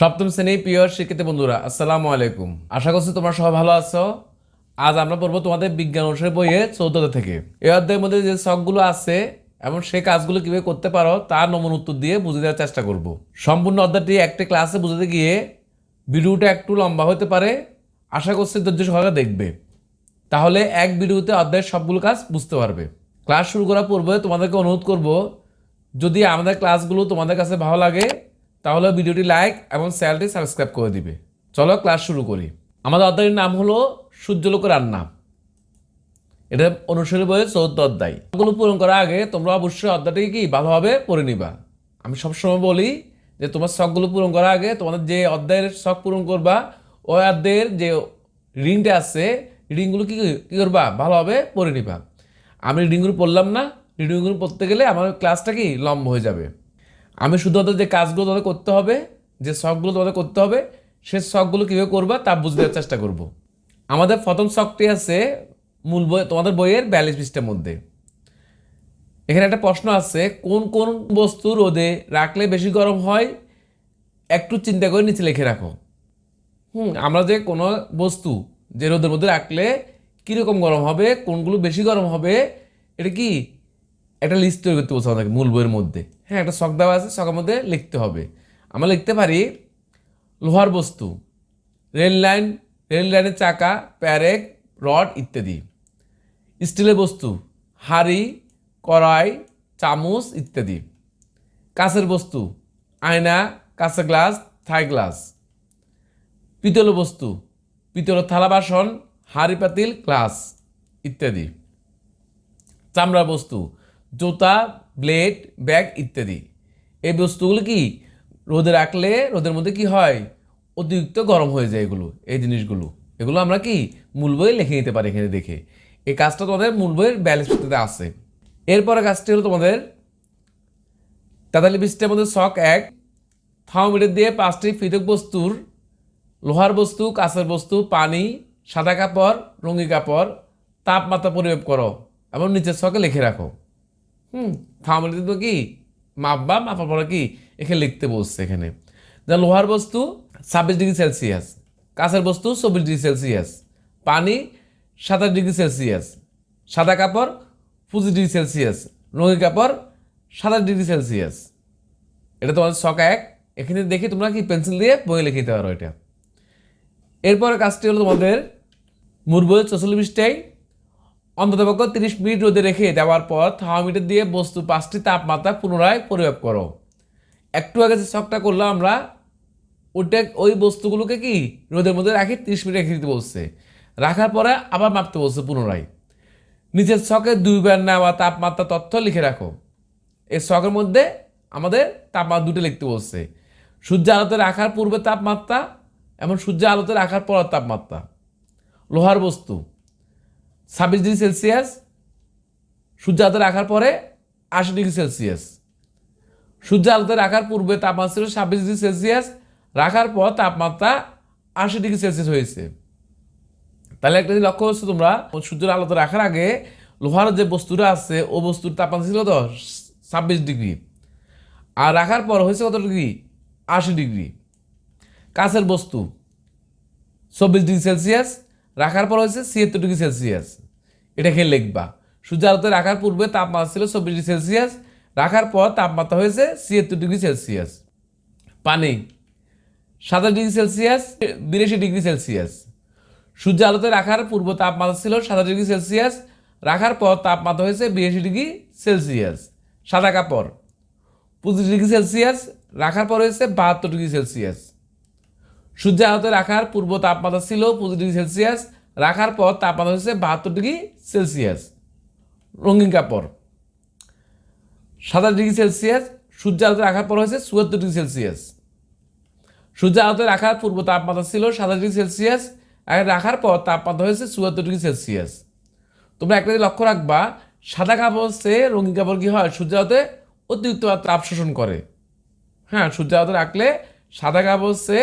সপ্তম শ্রেণি প্রিয় শিক্ষিত বন্ধুরা, আসসালামু আলাইকুম। আশা করছি তোমরা সবাই ভালো আছো। আজ আমরা পড়ব তোমাদের বিজ্ঞান অনুসারে বইয়ে চৌদ্দটা থেকে। এই অধ্যায়ের মধ্যে যে শখগুলো আছে এবং সেই কাজগুলো কীভাবে করতে পারো, তার নমুন উত্তর দিয়ে বুঝে দেওয়ার চেষ্টা করব। সম্পূর্ণ অধ্যায়টি একটি ক্লাসে বুঝতে গিয়ে ভিডিওটা একটু লম্বা হতে পারে। আশা করছি ধৈর্য সহকারে দেখবে। তাহলে এক ভিডিওতে অধ্যায়ের সবগুলো কাজ বুঝতে পারবে। ক্লাস শুরু করার পূর্বে তোমাদেরকে অনুরোধ করব, যদি আমাদের ক্লাসগুলো তোমাদের কাছে ভালো লাগে তাহলে ভিডিওটি লাইক এবং চ্যানেলটি সাবস্ক্রাইব করে দিবে। চলো ক্লাস শুরু করি। আমাদের অধ্যায়ের নাম হলো সূর্যলোক রান্না এটা অনুসারী বইয়ের চৌদ্দ অধ্যায়। এগুলো পূরণ করার আগে তোমরা অবশ্যই অধ্যায়টি কি ভালোভাবে পড়ে নিবা। আমি সবসময় বলি যে তোমার শখগুলো পূরণ করার আগে তোমাদের যে অধ্যায়ের শখ পূরণ করবা, ওই অধ্যায়ের যে রিডিংটা আছে, রিডিংগুলো কি কী করবা? ভালোভাবে পড়ে নিবা। আমি রিডিংগুলো পড়লাম না। রিডিংগুলো পড়তে গেলে আমার ক্লাসটা কি লম্ব হয়ে যাবে। আমি শুধুমাত্র যে কাজগুলো তোমাদের করতে হবে, যে শখগুলো তোমাদের করতে হবে, সে শখগুলো কীভাবে করবা তা বুঝতে চেষ্টা করব। আমাদের প্রথম শখটি আছে মূল বই, তোমাদের বইয়ের ব্যালেন্স পৃষ্ঠের মধ্যে। এখানে একটা প্রশ্ন আছে, কোন কোন বস্তু রোদে রাখলে বেশি গরম হয়? একটু চিন্তা করে নিচে লিখে রাখো। হুম, আমরা যে কোনো বস্তু যে রোদের মধ্যে রাখলে কীরকম গরম হবে, কোনগুলো বেশি গরম হবে, এটা কি? একটা লিস্ট তৈরি করতে বলছে আমাদেরকে মূল বইয়ের মধ্যে। হ্যাঁ একটা শখ দেওয়া আছে, শখের মধ্যে লিখতে হবে। আমরা লিখতে পারি, লোহার বস্তু, রেল লাইন, রেল লাইনের চাকা, প্যারেক, রড ইত্যাদি। স্টিলের বস্তু, হাঁড়ি, কড়াই, চামচ ইত্যাদি। কাঁচের বস্তু, আয়না কাঁচের গ্লাস, থাই গ্লাস। পিতল বস্তু পিতল থালা বাসন, হাড়ি পাতিল, গ্লাস ইত্যাদি। চামড়ার বস্তু, জুতা ব্লেড ব্যাগ ইত্যাদি। এই বস্তুগুলো কি রোদে রাখলে, রোদের মধ্যে কি হয়? অতিরিক্ত গরম হয়ে যায় এগুলো, এই জিনিসগুলো। এগুলো আমরা কি মূল বইয়ে লিখে নিতে পারি এখানে দেখে। এই কাজটা তোমাদের মূল বইয়ের ব্যালেন্স পৃষ্ঠাতে আছে। এরপরে কাজটি হলো তোমাদের তেতাল্লিশ পৃষ্ঠার মধ্যে শখ এক থার্মোমিটার দিয়ে পাঁচটি পৃথক বস্তুর, লোহার বস্তু, কাঁচের বস্তু, পানি, সাদা কাপড়, রঙিন কাপড়, তাপমাত্রা পরিমাপ করো এবং নিচের শখে লিখে রাখো। হুম তো কি? মাপবা মাপার পরে কি এখানে লিখতে বলছে এখানে। যা লোহার বস্তু, ছাব্বিশ ডিগ্রি সেলসিয়াস। কাঁচের বস্তু, চব্বিশ ডিগ্রি সেলসিয়াস। পানি, সাতাশ ডিগ্রি সেলসিয়াস। সাদা কাপড়, পঁচিশ ডিগ্রি সেলসিয়াস। রঙিন কাপড়, সাতাশ ডিগ্রি সেলসিয়াস। এটা তোমাদের শখ এক। এখানে দেখে তোমরা কি পেন্সিল দিয়ে বই লিখে দিতে পারো এটা। এরপরে কাজটি হলো তোমাদের মুরবই চৌচল্লিশটাই অন্ততপক্ষ তিরিশ মিনিট রোদে রেখে দেওয়ার পর থার্মোমিটার দিয়ে বস্তু পাঁচটি তাপমাত্রা পুনরায় পরিমাপ করো। একটু আগে যে শখটা করলাম আমরা ওটা ওই বস্তুগুলোকে কি রোদের মধ্যে রাখি, তিরিশ মিনিট রেখে দিতে বলছে। রাখার পরে আবার মাপতে বলছে পুনরায়। নিচের ছকে দুইবার নেওয়া তাপমাত্রা তথ্য লিখে রাখো। এই শখের মধ্যে আমাদের তাপমাত্রা দুটো লিখতে বলছে। সূর্য আলোতে রাখার পূর্বে তাপমাত্রা এবং সূর্য আলোতে রাখার পর তাপমাত্রা। লোহার বস্তু। ছাব্বিশ ডিগ্রি সেলসিয়াস সূর্য আলোতে রাখার পরে আশি ডিগ্রি সেলসিয়াস। সূর্য আলোতে রাখার পূর্বে তাপমাত্রা ছিল ছাব্বিশ ডিগ্রি সেলসিয়াস, রাখার পর তাপমাত্রা আশি ডিগ্রি সেলসিয়াস হয়েছে। তাহলে একটা লক্ষ্য করছ তোমরা, সূর্যের আলোতে রাখার আগে লোহার যে বস্তুটা আছে, ও বস্তুর তাপমাত্রা ছিল তো ছাব্বিশ ডিগ্রি। আর রাখার পর হয়েছে কত ডিগ্রি? আশি ডিগ্রি। কাঁচের বস্তু, চব্বিশ ডিগ্রি সেলসিয়াস রাখার পর হয়েছে ছিয়াত্তর ডিগ্রি সেলসিয়াস। এটা খেয়ে লিখবা। সূর্য আলোতে রাখার পূর্বে তাপমাত্রা ছিল চব্বিশ ডিগ্রি সেলসিয়াস। রাখার পর তাপমাত্রা হয়েছে ছিয়াত্তর ডিগ্রি সেলসিয়াস। পানি, সাতাশ ডিগ্রি সেলসিয়াস, বিরাশি ডিগ্রি সেলসিয়াস। সূর্য আলোতে রাখার পূর্ব তাপমাত্রা ছিল সাতাশ ডিগ্রি সেলসিয়াস। রাখার পর তাপমাত্রা হয়েছে বিরাশি ডিগ্রি সেলসিয়াস। সাদা কাপড়, পঁচিশ ডিগ্রি সেলসিয়াস। রাখার পর হয়েছে বাহাত্তর ডিগ্রি সেলসিয়াস। সূর্য আলোতে রাখার পূর্ব তাপমাত্রা ছিল পঁচিশ ডিগ্রি সেলসিয়াস। রাখার পর তাপমাত্রা হচ্ছে বাহাত্তর ডিগ্রি সেলসিয়াস, রঙিন কাপড়। সাতাশ ডিগ্রি সেলসিয়াস সূর্য আলোতে রাখার পর হয়েছে চুয়াত্তর ডিগ্রি সেলসিয়াস। সূর্য আলোতে রাখার পূর্ব তাপমাত্রা ছিল সাতাশ ডিগ্রি সেলসিয়াস আর রাখার পর তাপমাত্রা হয়েছে চুয়াত্তর ডিগ্রি সেলসিয়াস। তোমরা একটা লক্ষ্য রাখবা, সাদা কাপড় হচ্ছে রঙিন কাপড় কী হয়? সূর্য আলোতে অতিরিক্ত তাপ শোষণ করে। হ্যাঁ সূর্য আলোতে রাখলে সাদা কাপড় হচ্ছে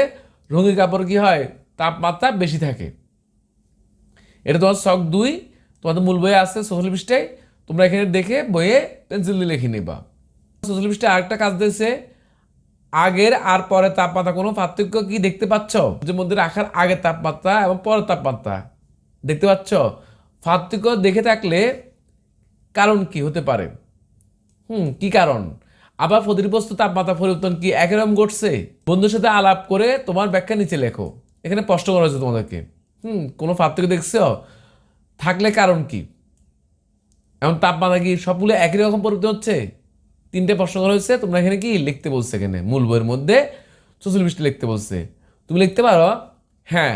রঙিন কাপড় কী হয়? তাপমাত্রা বেশি থাকে। এটা তোমার শখ দুই, তোমাদের মূল বইয়ে আছে সোশ্যাল পৃষ্ঠায়, তোমরা এখানে দেখে বইয়ে পেন্সিল দিয়ে লিখে নিবা। সোশ্যাল পৃষ্ঠায় আরেকটা কাজ দিয়েছে, আগের আর পরের তাপমাত্রা কোনো পার্থক্য কি দেখতে পাচ্ছ? যে মধ্যে রাখার আগের তাপমাত্রা এবং পরের তাপমাত্রা দেখতে পাচ্ছ? পার্থক্য দেখে থাকলে কারণ কি হতে পারে? হুম, কি কারণ? আবার প্রতিটি তাপমাত্রা পরিবর্তন কি একই রকম ঘটছে? বন্ধুর সাথে আলাপ করে তোমার ব্যাখ্যা নিচে লেখো। এখানে স্পষ্ট করা হয়েছে তোমাদেরকে। হুম, কোনো পার্থক্য দেখছ? থাকলে কারণ কি? এমন তাপমাত্রা কি সবগুলো একই রকম পরিবর্তন হচ্ছে? তিনটে প্রশ্ন করা হয়েছে, তোমরা এখানে কি লিখতে বলছে এখানে? মূল বইয়ের মধ্যে চৌচল্লিশটি লিখতে বলছে। তুমি লিখতে পারো? হ্যাঁ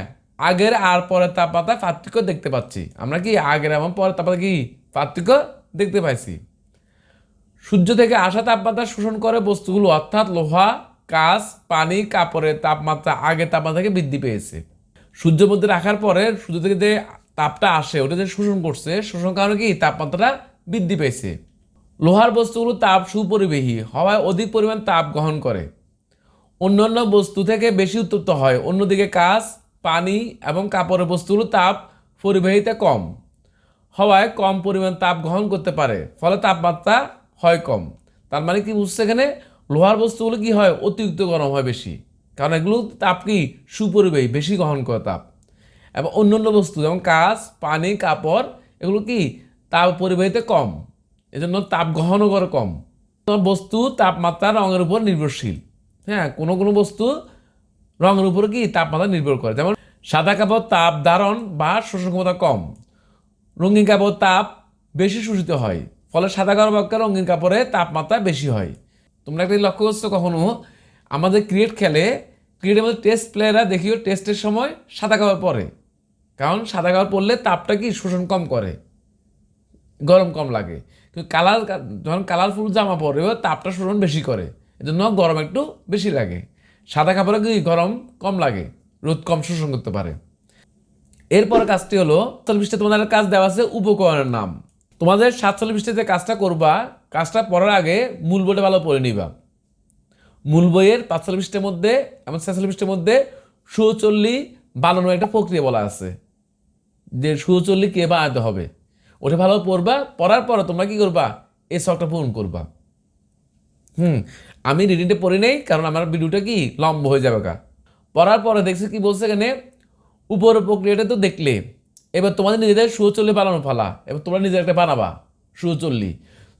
আগের আর পরের তাপমাত্রা পার্থক্য দেখতে পাচ্ছি। আমরা কি আগের এবং পরের তাপমাত্রা কি পার্থক্য দেখতে পাইছি? সূর্য থেকে আসা তাপমাত্রা শোষণ করে বস্তুগুলো, অর্থাৎ লোহা, কাঁচ, পানি, কাপড়ের তাপমাত্রা আগের তাপমাত্রা থেকে বৃদ্ধি পেয়েছে। সূর্যের মধ্যে রাখার পরে সূর্য থেকে যে তাপটা আসে, ওটা যে শোষণ করছে, শোষণ কারণে কি? তাপমাত্রাটা বৃদ্ধি পেয়েছে। লোহার বস্তুগুলো তাপ সুপরিবেহী, হওয়ায় অধিক পরিমাণ তাপ গ্রহণ করে। অন্যান্য বস্তু থেকে বেশি উত্তপ্ত হয়। অন্যদিকে কাঁচ পানি এবং কাপড়ের বস্তুগুলো তাপ পরিবাহিতা কম, হওয়ায় কম পরিমাণ তাপ গ্রহণ করতে পারে, ফলে তাপমাত্রা হয় কম। তার মানে কি বুঝছে এখানে? লোহার বস্তুগুলো কি হয়? অতিরিক্ত গরম হয় বেশি। কারণ এগুলো তাপ কি? সুপরিবাহী, বেশি গ্রহণ করে তাপ। এবং অন্যান্য বস্তু যেমন কাঁচ পানি, কাপড়, এগুলো কি? তাপ পরিবাহিতে কম। এজন্য তাপ গ্রহণও করে কম। বস্তু তাপমাত্রা রঙের উপর নির্ভরশীল। হ্যাঁ কোনো কোনো বস্তু রঙের উপর কি তাপমাত্রা নির্ভর করে। যেমন সাদা কাপড় তাপ ধারণ বা শোষণ ক্ষমতা কম। রঙিন কাপড় তাপ বেশি শোষিত হয়। ফলে সাদা কাপড় বাক্যে রঙিন কাপড়ে তাপমাত্রা বেশি হয়। তোমরা একটা লক্ষ্য করছ কখনো? আমাদের ক্রিকেট খেলে ক্রিকেটের মধ্যে টেস্ট প্লেয়াররা দেখিও টেস্টের সময় সাদা কাপড় পরে। কারণ সাদা কাপড় পরলে তাপটা কি? শোষণ কম করে। গরম কম লাগে। কিন্তু কালার যখন কালারফুল জামা পরে তাপটা শোষণ বেশি করে। এজন্য গরম একটু বেশি লাগে। সাদা কাপড়ে কি গরম কম লাগে? রোদ কম শোষণ করতে পারে। এরপর কাজটি হলো চল্লিশটা তোমাদের কাজ দেওয়া আছে উপকরণের নাম। তোমাদের সাতচল্লিশ পৃষ্ঠে যে কাজটা করবা, কাজটা পড়ার আগে মূল বইটা ভালো পড়ে নিবা। মূল বইয়ের পাঁচচল্লিশ পৃষ্ঠের মধ্যে এবং ছেচল্লিশ পৃষ্ঠের মধ্যে সুচল্লি বানানোর একটা প্রক্রিয়া বলা আছে। যে সুচল্লি কে বানাতে হবে। ওটা ভালো পড়বা, পড়ার পরে তোমরা কি করবা? এই শখটা পূরণ করবা। হুম, আমি রিডিংটা পড়ি নেই, কারণ আমার ভিডিওটা কি? লম্ব হয়ে যাবে কা পড়ার পরে দেখছি কি বলছে এখানে উপরের প্রক্রিয়াটা তো দেখলে, এবার তোমাদের নিজেদের সুচল্লি বানানো ফালা এবার তোমরা নিজের একটা বানাবা, সুচল্লি।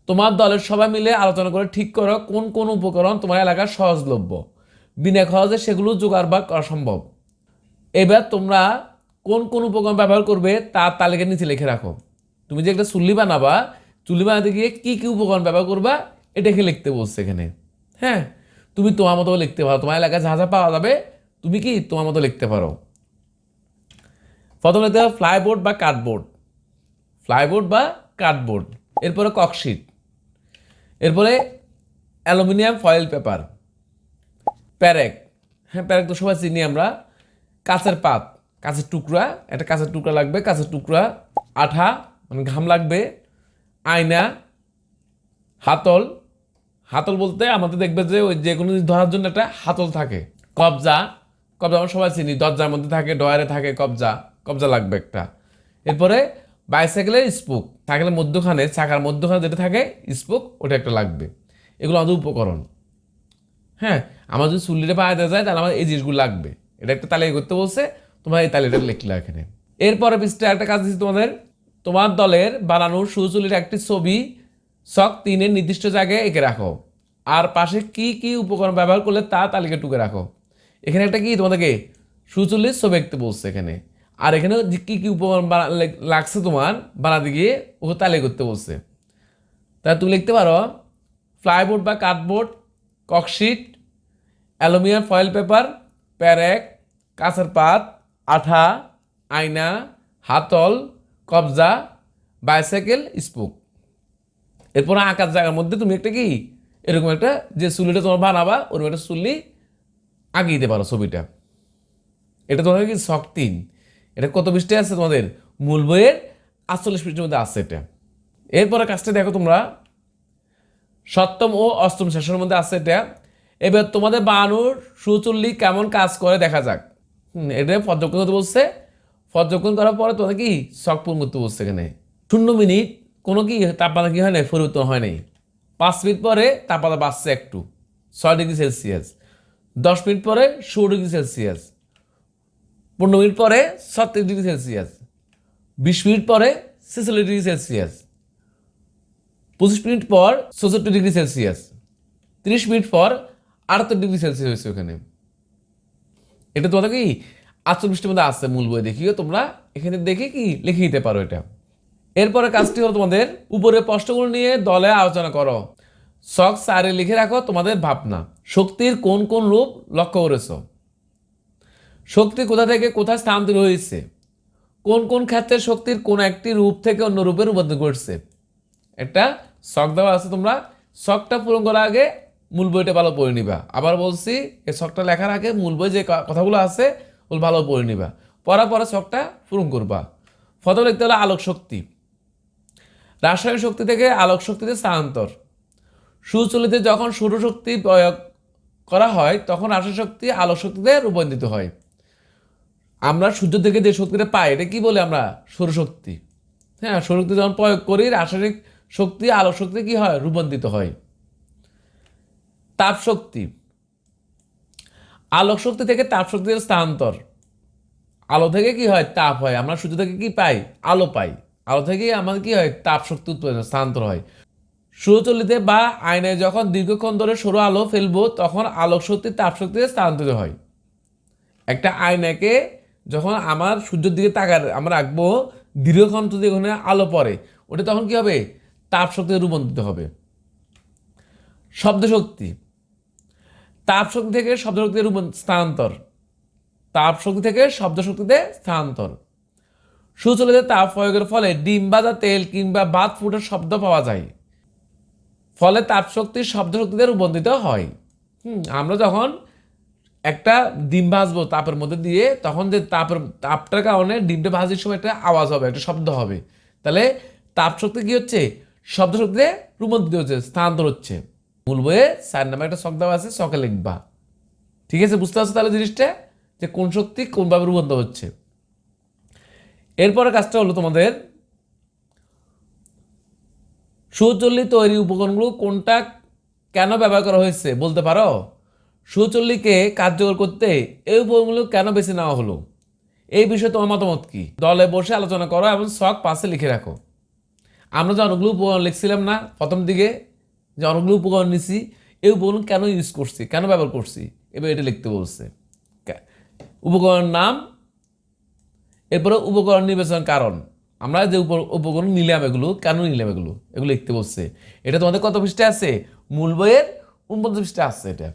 তোমার দলের সবাই মিলে আলোচনা করে ঠিক করো কোন কোন উপকরণ তোমার এলাকার সহজলভ্য। বিনা খরচে সেগুলো জোগাড় বা করা সম্ভব। এবার তোমরা কোন কোন উপকরণ ব্যবহার করবে তার তালিকা নিচে লিখে রাখো। তুমি যে একটা চুল্লি বানাবা, চুল্লি বানাতে গিয়ে কী কী উপকরণ ব্যবহার করবা, এটাকে লিখতে বলছে এখানে। হ্যাঁ? তুমি তোমার মতো লিখতে পারো। তোমার এলাকায় যা যা পাওয়া যাবে, তুমি কি তোমার মতো লিখতে পারো। প্রথমে লিখতে ফ্লাইবোর্ড বা কার্ডবোর্ড। ফ্লাইবোর্ড বা কার্ডবোর্ড। এরপরে ককশিট। এরপরে অ্যালুমিনিয়াম ফয়েল পেপার। প্যারেক। হ্যাঁ প্যারেক তো সবাই চিনি আমরা। কাঁচের পাত, কাঁচের টুকরা, একটা কাঁচের টুকরা লাগবে, কাঁচের টুকরা, আঠা মানে ঘাম লাগবে, আয়না, হাতল। হাতল বলতে আমাদের দেখবে যে ওই যে কোনো জিনিস ধরার জন্য একটা হাতল থাকে। কবজা কবজা আমরা সবাই চিনি। দরজার মধ্যে থাকে ডয়ারে থাকে কবজা কবজা লাগবে একটা। এরপরে বাইসাইকেলের স্পোক সাইকেলের মধ্যখানে চাকার মধ্যখানে যেটা থাকে স্পোক ওটা একটা লাগবে। এগুলো আমাদের উপকরণ। হ্যাঁ আমার যদি চুল্লিটা পাওয়া যায়, তাহলে আমার এই জিনিসগুলো লাগবে। এটা একটা তালিকা করতে বলছে, তোমার এই তালিকাটা লিখলে এখানে। এরপরে পৃষ্ঠে একটা কাজ দিচ্ছি তোমাদের। তোমার দলের বানানোর সুচুলির একটি ছবি শখ তিনের নির্দিষ্ট জায়গায় এঁকে রাখো। আর পাশে কি কি উপকরণ ব্যবহার করলে তা তালিকা টুকে রাখো। এখানে একটা কি তোমাদেরকে সুচুলির ছবি আঁকতে বলছে এখানে। আর এখানে কি কি উপকরণ লাগছে তোমার? বানাতে গিয়ে ও তালিকা করতে বলছে। তা তুমি লিখতে পারো ফ্লাইবোর্ড বা cardboard cork sheet aluminium foil paper প্যারেক কাঁচের পাত, আঠা, আয়না, হাতল, কবজা বাইসাইকেল স্পুক এরপর আঁকার জায়গার মধ্যে তুমি একটা কি, এরকম একটা যে চুলিটা তোমার বানাবা, ওরকম একটা চুল্লি আঁকিয়ে দিতে পারো ছবিটা। এটা তোমাদের কি শখ তিন। এটা কত পৃষ্ঠে আছে তোমাদের? মূল বইয়ের আটচল্লিশ পৃষ্ঠের মধ্যে আছে এটা। এরপরে কাজটা দেখো তোমরা। সপ্তম ও অষ্টম সেশনের মধ্যে আছে এটা। এবার তোমাদের বানুর সুচল্লি কেমন কাজ করে দেখা যাক। এটা পর্যবেক্ষণ করতে বলছে। পর্যবেক্ষণ করার পরে তোমাদের কি? শখ পূরণ করতে বলছে এখানে। শূন্য মিনিট, কোনো কি তাপমাত্রা কি হয় নাই? পরিবর্তন হয় নাই। পাঁচ মিনিট পরে তাপমাত্রা বাড়ছে একটু, ছয় ডিগ্রি সেলসিয়াস। দশ মিনিট পরে ষোলো ডিগ্রি সেলসিয়াস। পনেরো মিনিট পরে ছত্রিশ ডিগ্রি সেলসিয়াস, বিশ মিনিট পরে ছেচল্লিশ ডিগ্রি সেলসিয়াস, পঁচিশ মিনিট পর চৌষট্টি ডিগ্রি সেলসিয়াস, তিরিশ মিনিট পর আটাত্তর ডিগ্রি সেলসিয়াস হয়েছে ওখানে। এটা তোমাদের কি? আটচল্লিশটির মধ্যে আসছে মূল বই, দেখিও তোমরা। এখানে দেখে কি লিখে দিতে পারো এটা। এরপরে কাজটি হলো তোমাদের উপরে প্রশ্নগুলো নিয়ে দলে আলোচনা করো। শখ সারে লিখে রাখো তোমাদের ভাবনা। শক্তির কোন কোন রূপ লক্ষ্য করেছ? শক্তি কোথা থেকে কোথায় স্থানান্তরিত হয়েছে? কোন কোন ক্ষেত্রে শক্তির কোন একটি রূপ থেকে অন্য রূপে রূপান্তর করছে একটা শখ দেওয়া আছে তোমরা। শখটা পূরণ করার আগে মূল বইটা ভালো পড়ে নিবা। আবার বলছি, এই শখটা লেখার আগে মূল বই যে কথাগুলো আছে, ওগুলো ভালো পড়ে নিবা। পড়ার পরে শখটা পূরণ করবা। প্রথমে লিখতে হলো আলোক শক্তি। রাসায়নিক শক্তি থেকে আলোক শক্তিতে স্থানান্তর। সুচলিতে যখন সৌরশক্তি প্রয়োগ করা হয়, তখন রাসায়নিক শক্তি আলোক শক্তিতে রূপান্তরিত হয়। আমরা সূর্য থেকে যে শক্তিটা পাই, এটা কি বলে আমরা? সৌরশক্তি। হ্যাঁ সৌরশক্তি যখন প্রয়োগ করি, রাসায়নিক শক্তি আলোক শক্তি কি হয়? রূপান্তরিত হয়। তাপ শক্তি। আলোক শক্তি থেকে তাপ শক্তির স্থানান্তর। আলো থেকে কি হয়? তাপ হয়। আমরা সূর্য থেকে কি পাই? আলো পাই। আলো থেকে আমাদের কি হয়? তাপ শক্তি উৎপাদন স্থানান্তর হয়। সূর্যচলিতে বা আয়নায় যখন দীর্ঘক্ষণ ধরে সৌর আলো ফেলব, তখন আলোক শক্তি তাপ শক্তিতে স্থানান্তরিত হয়। একটা আয়নাকে যখন আমার সূর্যের দিকে তাকার, আমরা রাখব দীর্ঘক্ষণ যদি ওখানে আলো পড়ে, ওটা তখন কি হবে? তাপ শক্তিতে রূপান্তরিত হবে। শব্দ শক্তি তাপ শক্তি থেকে শব্দ শক্তিতে স্থানান্তর। তাপ শক্তি থেকে শব্দ শক্তিতে স্থানান্তর। সুচলিতে তাপ প্রয়োগের ফলে ডিম বাজা তেল কিংবা বাত ফুটের শব্দ পাওয়া যায়। ফলে তাপ শক্তির শব্দ শক্তিতে রূপান্তরিত হয়। হুম, আমরা যখন একটা ডিম ভাজবো তাপের মধ্যে দিয়ে, তখন যে তাপের, তাপটার কারণে ডিমটা ভাজির সময় একটা আওয়াজ হবে, একটা শব্দ হবে। তাহলে তাপ শক্তি কী হচ্ছে? শব্দ শক্তিতে রূপান্তরিত হচ্ছে, স্থানান্তর হচ্ছে। মূল বইয়ে স্যার নামে একটা দেওয়া আছে, শখে লিখবা। ঠিক আছে, বুঝতে পারছ তাহলে জিনিসটা? যে কোন শক্তি কোনভাবে রূপান্তর হচ্ছে। এরপরে কাজটা হলো তোমাদের সুচল্লি তৈরি উপকরণগুলো কোনটা কেন ব্যবহার করা হয়েছে, বলতে পারো? সুচল্লিকে কার্যকর করতে এই উপকরণগুলো কেন বেছে নেওয়া হলো? এই বিষয়ে তোমার মতামত কি? দলে বসে আলোচনা করো এবং শখ পাশে লিখে রাখো। আমরা যে অনেকগুলো উপকরণ লিখছিলাম না, প্রথম দিকে যে অনেকগুলো উপকরণ নিছি, এই উপকরণ কেন ইউজ করছি, কেন ব্যবহার করছি এবার এটা লিখতে বলছে। উপকরণের নাম, এরপরে উপকরণ নির্বাচন কারণ। আমরা যে উপ- উপকরণ নিলাম এগুলো, কেন নিলাম এগুলো এগুলো লিখতে বলছে। এটা তোমাদের কত পৃষ্ঠে আছে? মূল বইয়ের উনপঞ্চাশ পৃষ্ঠে আছে এটা।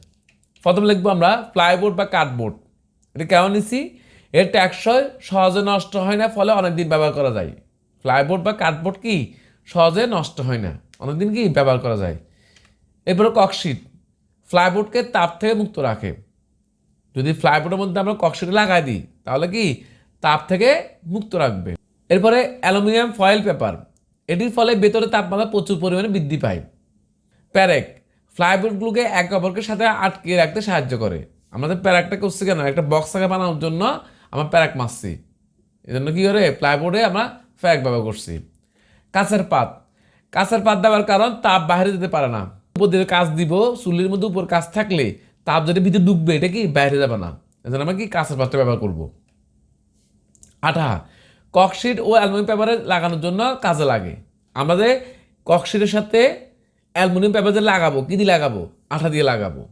প্রথম লিখব আমরা প্লাইবোর্ড বা কার্ডবোর্ড এটা কেমন নিছি? এর ট্যাক্সয় সহজে নষ্ট হয় না, ফলে অনেকদিন ব্যবহার করা যায়। প্লাইবোর্ড বা কার্ডবোর্ড কি? সহজে নষ্ট হয় না, অনেকদিন কি ব্যবহার করা যায়। এরপরে ককশিট। ফ্লাইবোর্ডকে তাপ থেকে মুক্ত রাখে। যদি ফ্লাইবোর্ডের মধ্যে আমরা ককশিট লাগাই দিই, তাহলে কি? তাপ থেকে মুক্ত রাখবে। এরপরে অ্যালুমিনিয়াম ফয়েল পেপার। এটির ফলে ভেতরে তাপমাত্রা প্রচুর পরিমাণে বৃদ্ধি পায়। প্যারেক। ফ্লাইবোর্ডগুলোকে এক অপরকে সাথে আটকে রাখতে সাহায্য করে। আমাদের প্যারাকটা করছি কেন? একটা বক্স আগে বানানোর জন্য আমরা প্যারাক মারছি। এই জন্য কী করে? প্লাইবোর্ডে আমরা প্যারাক ব্যবহার করছি। কাঁচের পাত। কাঁচের পাত দেওয়ার কারণ তাপ বাইরে যেতে পারে না। উপর দিয়ে কাজ দিব, চুলির মধ্যে উপর কাজ থাকলে তাপ যদি ভিতরে ঢুকবে, এটা কি বাইরে যাবে না? এজন্য আমরা কি কাঁচের পাতটা ব্যবহার করব? আঠা। ককশিট ও অ্যালুমিনিয়াম পেপারে লাগানোর জন্য কাজে লাগে। আমাদের ককশিটের সাথে অ্যালুমিনিয়াম পেপার যে লাগাবো, কি দিয়ে লাগাবো? আঠা দিয়ে লাগাবো।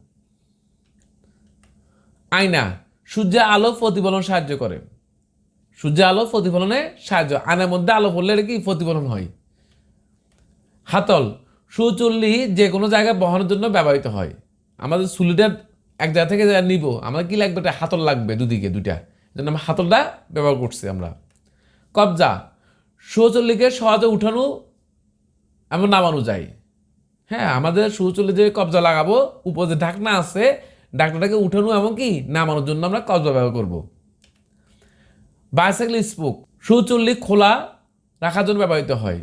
আয়না সূর্যের আলো প্রতিফলন সাহায্য করে। সূর্যের আলো প্রতিফলনে সাহায্য, আয়নার মধ্যে আলো পড়লে কি? প্রতিফলন হয়। হাতল, সুচুল্লি যে কোনো জায়গায় বহনের জন্য ব্যবহৃত হয়। আমাদের চুলিটা এক জায়গা থেকে যা নিব, আমার কি লাগবে? এটা হাতল লাগবে দুদিকে, দুইটা। জন্য আমরা হাতলটা ব্যবহার করছি আমরা। কবজা, সুচল্লিকে সহজে উঠানো এমন নামানো যায়। হ্যাঁ আমাদের সুচল্লি যে কবজা লাগাবো, উপর যে ঢাকনা আছে, ঢাকনাটাকে উঠানো এবং কি, নামানোর জন্য আমরা কবজা ব্যবহার করব। বাইসাইকেল স্পোক সুচল্লি খোলা রাখার জন্য ব্যবহৃত হয়।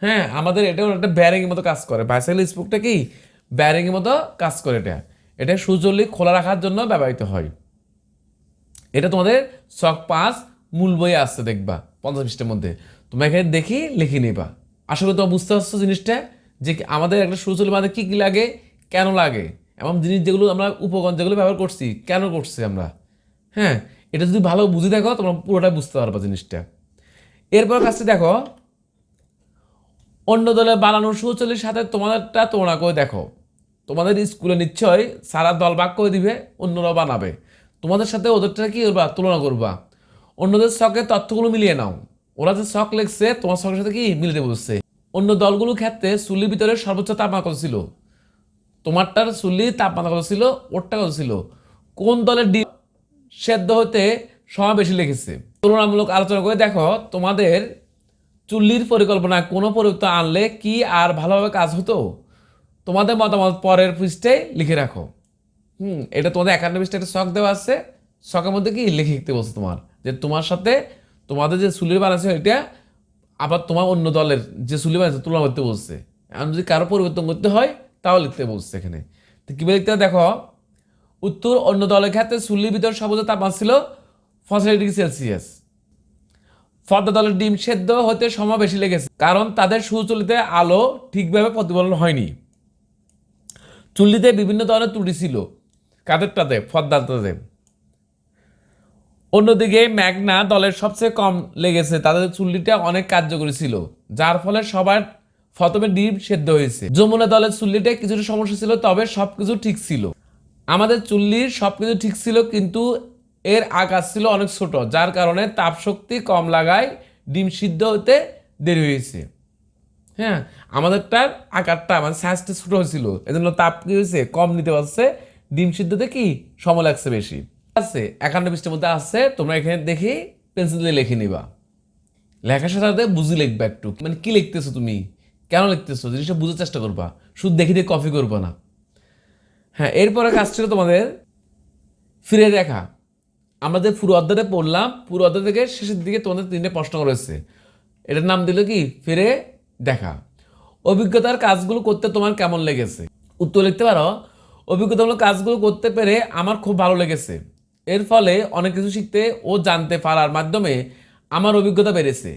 হ্যাঁ আমাদের এটাও একটা ব্যারিংয়ের মতো কাজ করে। বাইসাইকেল স্পোকটা কি? ব্যারিংয়ের মতো কাজ করে এটা। এটা সুচল্লি খোলা রাখার জন্য ব্যবহৃত হয়। এটা তোমাদের শখ পাঁচ মূল বই আসছে দেখবা, পঞ্চাশ মধ্যে। তোমরা এখানে দেখি, লিখে নেবা। আশা করি তোমরা বুঝতে পারছ জিনিসটা? যে আমাদের একটা সুচল্লি বাঁধে কী কী লাগে, কেন লাগে এমন জিনিস যেগুলো আমরা উপকরণ যেগুলো ব্যবহার করছি, কেন করছি আমরা? হ্যাঁ এটা যদি ভালো বুঝে দেখো, তোমরা পুরোটা বুঝতে পারবা জিনিসটা। এরপর কাজটি দেখো, অন্য দলের বানানো সুচলির সাথে তোমাদেরটা তোমরা করে দেখো। তোমাদের স্কুলে নিশ্চয় সারা দল ভাগ করে দিবে, অন্যরাও বানাবে। তোমাদের সাথে ওদেরটা কি করবা? তুলনা করবা। অন্যদের শখের তথ্যগুলো মিলিয়ে নাও। ওরা যে শখ লেগছে তোমার শখের সাথে কি মিলতে বসছে অন্য দলগুলোর ক্ষেত্রে চুল্লির ভিতরে সর্বোচ্চ তাপমাত্রা কত ছিল। তোমারটার চুল্লির তাপমাত্রা কত ছিল? ওরটা কত ছিল? কোন দলের ডিম সেদ্ধ হতে সময় বেশি লেগেছে? তুলনামূলক আলোচনা করে দেখো, তোমাদের চুল্লির পরিকল্পনায় কোনো পরিবর্তন আনলে কি আর ভালোভাবে কাজ হতো? তোমাদের মতামত পরের পৃষ্ঠে লিখে রাখো। হুম, এটা তোমাদের একান্ন পৃষ্ঠে একটা শখ দেওয়া আছে। শখের মধ্যে কি? লিখে লিখতে বলছে তোমার। যে তোমার সাথে তোমাদের যে চুলির বানাচ্ছে এটা আবার তোমার অন্য দলের যে চুলি আছে, তুলনা করতে বলছে। এখন যদি কারও পরিবর্তন করতে হয় তাও লিখতে বলছে এখানে। তো কীভাবে লিখতে দেখো, উত্তর অন্য দলের ক্ষেত্রে চুল্লির ভিতর সর্বোচ্চ তাপমাত্রা ছিল পঁচাশি ডিগ্রি সেলসিয়াস। ফর্দা দলের ডিম সেদ্ধ হতে সময় বেশি লেগেছে, কারণ তাদের সুচলিতে আলো ঠিকভাবে প্রতিফলন হয়নি। চুল্লিতে বিভিন্ন ধরনের ত্রুটি ছিল কাদেরটাতে ফর্দাটাতে অন্যদিকে ম্যাগনা দলের সবচেয়ে কম লেগেছে। তাদের চুল্লিটা অনেক কার্যকরী ছিল, যার ফলে সবার প্রথমে ডিম সেদ্ধ হয়েছে। যমুনা দলের চুল্লিটা কিছুটা সমস্যা ছিল, তবে সবকিছু ঠিক ছিল। আমাদের চুল্লির সবকিছু ঠিক ছিল, কিন্তু এর আকার ছিল অনেক ছোট, যার কারণে তাপশক্তি কম লাগায় ডিম সিদ্ধ হতে দেরি হয়েছে। হ্যাঁ আমাদেরটার আকারটা মানে সাইজটা ছোটো হয়েছিল এজন্য তাপ কি হয়েছে, কম নিতে পারছে। ডিম সিদ্ধতে কি সময় লাগছে বেশি? আছে, একান্ন পৃষ্ঠের মধ্যে আছে, তোমরা এখানে দেখে পেন্সিল দিয়ে লিখে নিবা। লেখার সাথে সাথে বুঝি লিখবে একটু। মানে কি লিখতেছো তুমি? কেন লিখতেছো? জিনিসটা বুঝার চেষ্টা করবা। শুধু দেখে দিয়ে কপি করবা না। হ্যাঁ এরপরে কাজ ছিল তোমাদের ফিরে দেখা। আমরা যে পুরো অধ্যায়টা পড়লাম, পুরো অধ্যায় থেকে শেষের দিকে তোমাদের তিনটে প্রশ্ন রয়েছে। এটার নাম দিল কি? ফিরে দেখা। অভিজ্ঞতার কাজগুলো করতে তোমার কেমন লেগেছে? উত্তর লিখতে পারো। অভিজ্ঞতামূলক কাজগুলো করতে পেরে আমার খুব ভালো লেগেছে। এর ফলে অনেক কিছু শিখতে ও জানতে পারার মাধ্যমে আমার অভিজ্ঞতা বেড়েছে।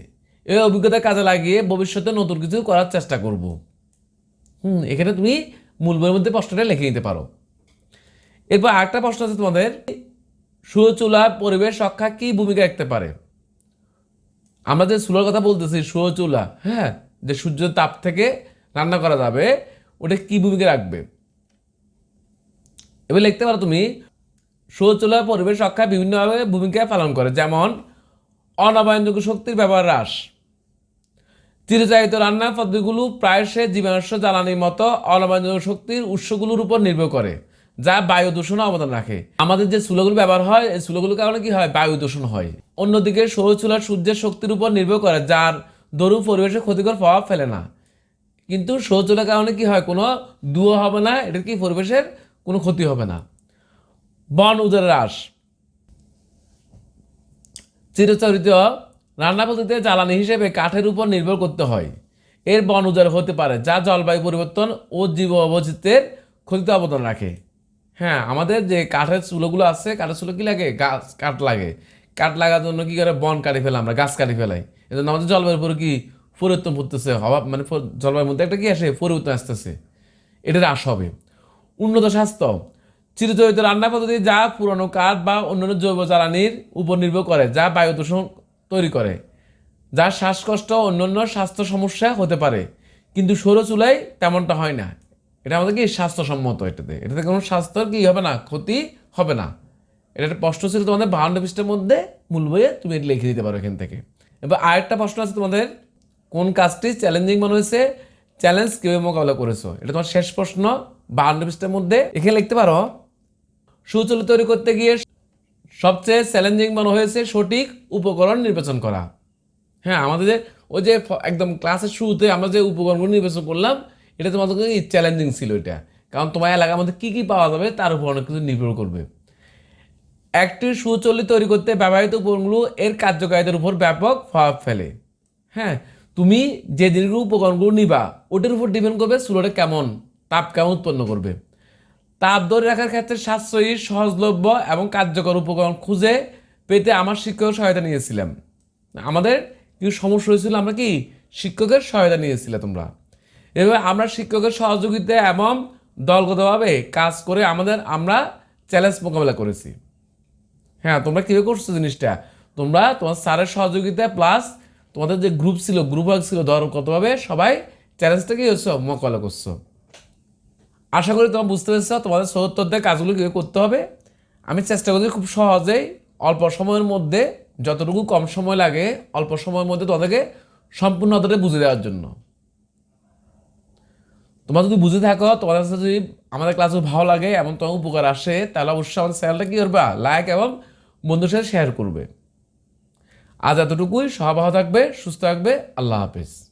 এই অভিজ্ঞতা কাজে লাগিয়ে ভবিষ্যতে নতুন কিছু করার চেষ্টা করব। হুম, এখানে তুমি মূল বইয়ের মধ্যে প্রশ্নটা লিখে নিতে পারো। এরপর আরেকটা প্রশ্ন আছে তোমাদের সুচুলার পরিবেশ, রক্ষা কি ভূমিকা রাখতে পারে? আমরা যে চুলার কথা বলতেছি চুলা হ্যাঁ যে সূর্যের তাপ থেকে রান্না করা যাবে, ওটা কি ভূমিকা রাখবে? এবার লিখতে পারো তুমি চুলার পরিবেশ রক্ষায় বিভিন্নভাবে ভূমিকা পালন করে, যেমন অনবায়নযোগ্য শক্তির ব্যবহার হ্রাস চিরচাহিত রান্নার পদ্ধতিগুলো প্রায়শই জীবাণুষ্য জ্বালানির মতো অনবায়নযোগ্য শক্তির উৎসগুলোর উপর নির্ভর করে, যা বায়ু দূষণে অবদান রাখে। আমাদের যে চুলাগুলো ব্যবহার হয়, এই চুলাগুলোর কারণে কি হয়? বায়ু দূষণ হয়। অন্যদিকে সৌর সূর্যের শক্তির উপর নির্ভর করে, যার দরু পরিবেশে ক্ষতিকর প্রভাব ফেলে না। কিন্তু সৌর চুলার কারণে কি হয়? কোনো দুয়ো হবে না, এটার কি পরিবেশের কোনো ক্ষতি হবে না। বন উজাড় হ্রাস চিরচরিত রান্না পদ্ধতিতে জ্বালানি হিসেবে কাঠের উপর নির্ভর করতে হয়। এর বন উজাড় হতে পারে, যা জলবায়ু পরিবর্তন ও জীব বৈচিত্র্যের ক্ষতিতে অবদান রাখে। হ্যাঁ আমাদের যে কাঠের চুলোগুলো আছে, কাঠের চুলো কি লাগে? গাছ, কাঠ লাগে। কাঠ লাগার জন্য কি করে বন কাটি ফেলে আমরা? গাছ কাটি ফেলাই। এজন্য আমাদের জলবায়ুর উপরে কি পরিবর্তন পড়তেছে হওয়া মানে জলবায়ুর মধ্যে একটা কি আসে? পরিবর্তন আসতেছে। এটা হ্রাস হবে। উন্নত স্বাস্থ্য। চিরচরিত রান্না পদ্ধতি যা পুরনো কাঠ বা অন্যান্য জৈব জ্বালানির উপর নির্ভর করে, যা বায়ু দূষণ তৈরি করে যার শ্বাসকষ্ট অন্যান্য স্বাস্থ্য সমস্যা হতে পারে। কিন্তু সৌর চুলায় তেমনটা হয় না। এটা আমাদের কি স্বাস্থ্যসম্মত এটাতে? এটাতে কোনো স্বাস্থ্যের কি হবে না, ক্ষতি হবে না। এটা একটা প্রশ্ন ছিল তোমাদের বাহান্ন পৃষ্ঠের মধ্যে মূল বইয়ে তুমি এটা লিখে দিতে পারো এখান থেকে। এবার আরেকটা প্রশ্ন আছে তোমাদের, কোন কাজটি চ্যালেঞ্জিং মনে হয়েছে? চ্যালেঞ্জ কীভাবে মোকাবেলা করেছ? এটা তোমার শেষ প্রশ্ন, বাহান্ন পৃষ্ঠের মধ্যে। এখানে লিখতে পারো সুচল তৈরি করতে গিয়ে সবচেয়ে চ্যালেঞ্জিং মনে হয়েছে সঠিক উপকরণ নির্বাচন করা। হ্যাঁ আমাদের যে ওই যে একদম ক্লাসের শুরুতে আমরা যে উপকরণগুলো নির্বাচন করলাম, এটা তোমাদের কাছে চ্যালেঞ্জিং ছিল এটা। কারণ তোমার এলাকার মধ্যে কী কী পাওয়া যাবে, তার উপর অনেক কিছু নির্ভর করবে। একটি সুচল্লি তৈরি করতে ব্যবহৃত উপকরণগুলো এর কার্যকারিতার উপর ব্যাপক প্রভাব ফেলে। হ্যাঁ তুমি যে জিনিসগুলো উপকরণগুলো নিবা, ওটার উপর ডিপেন্ড করবে, চুলোটা কেমন, তাপ কেমন উৎপন্ন করবে। তাপ ধরে রাখার ক্ষেত্রে সাশ্রয়ী, সহজলভ্য এবং কার্যকর উপকরণ খুঁজে পেতে আমার শিক্ষকের সহায়তা নিয়েছিলাম আমাদের কিছু সমস্যা হয়েছিল, আমরা কি শিক্ষকের সহায়তা নিয়েছিলে তোমরা? এভাবে আমরা শিক্ষকের সহযোগিতা এবং দলগতভাবে কাজ করে আমাদের, আমরা চ্যালেঞ্জ মোকাবেলা করেছি। হ্যাঁ তোমরা কীভাবে করছ জিনিসটা? তোমরা তোমার স্যারের সহযোগিতা প্লাস তোমাদের যে গ্রুপ ছিল গ্রুপ ওয়ার্ক ছিল দলগতভাবে সবাই চ্যালেঞ্জটা কি হচ্ছে মোকাবেলা করছ। আশা করি তোমরা বুঝতে পেরেছ তোমাদের সত্তরদের কাজগুলো কীভাবে করতে হবে। আমি চেষ্টা করছি খুব সহজেই অল্প সময়ের মধ্যে, যতটুকু কম সময় লাগে, অল্প সময়ের মধ্যে তোমাদেরকে সম্পূর্ণ অতটা বুঝে দেওয়ার জন্য। তোমরা যদি বুঝে থাকো, তোমাদের কাছে যদি আমাদের ক্লাস ভালো লাগে এবং তোমার উপকার আসে, তাহলে অবশ্যই আমাদের চ্যানেলটা কী করবা? লাইক এবং বন্ধুর সাথে শেয়ার করবে। আজ এতটুকুই। সবাই থাকবে, সুস্থ থাকবে। আল্লাহ হাফিজ।